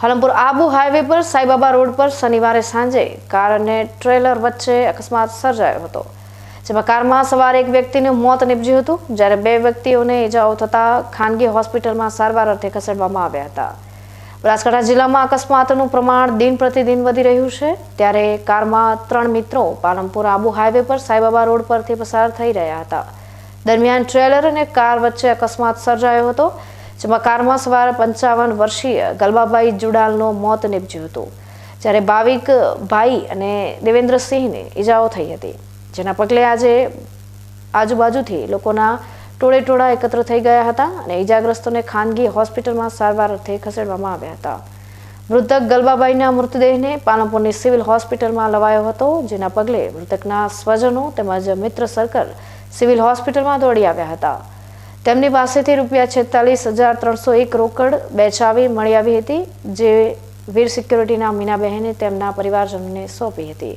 Palanpur Abu highway પર Sai Baba road પર શનિવારે સાંજે કાર અને ટ્રેલર વચ્ચે અકસ્માત સર્જાયો હતો, જેમાં કારમાં સવાર એક વ્યક્તિનું મોત નીપજ્યું હતું. જ્યારે બે વ્યક્તિઓને ઈજાઓ થતા ખાનગી હોસ્પિટલમાં સારવાર અર્થે ખસેડવામાં આવ્યા હતા. બનાસકાંઠા જિલ્લામાં અકસ્માતનું પ્રમાણ દિન પ્રતિદિન વધી રહ્યું છે. ત્યારે કારમાં ત્રણ મિત્રો પાલનપુર આબુ હાઈવે પર સાઈબાબા રોડ પરથી પસાર થઈ રહ્યા હતા. દરમિયાન ટ્રેલર અને કાર વચ્ચે અકસ્માત સર્જાયો હતો. જેમાં કારમાં સવાર પંચાવન વર્ષીય ગલબાભાઈ જુડાલનું મોત નીપજ્યું હતું. જ્યારે ભાવિક ભાઈ અને દેવેન્દ્રસિંહને ઈજાઓ થઈ હતી. જેના પગલે આજે આજુબાજુથી લોકોના ટોળે ટોળા એકત્ર થઈ ગયા હતા અને ઈજાગ્રસ્તોને ખાનગી હોસ્પિટલમાં સારવાર અર્થે ખસેડવામાં આવ્યા હતા. મૃતક ગલબાબાઈના મૃતદેહને પાલનપુરની સિવિલ હોસ્પિટલમાં લવાયો હતો, જેના પગલે મૃતકના સ્વજનો તેમજ મિત્ર સર્કલ સિવિલ હોસ્પિટલમાં દોડી આવ્યા હતા. તેમની પાસેથી રૂપિયા છેતાલીસ હજાર ત્રણસો એક રોકડ બે ચાવી મળી આવી હતી, જે વીર સિક્યોરિટીના મીનાબહેને તેમના પરિવારજનોને સોંપી હતી.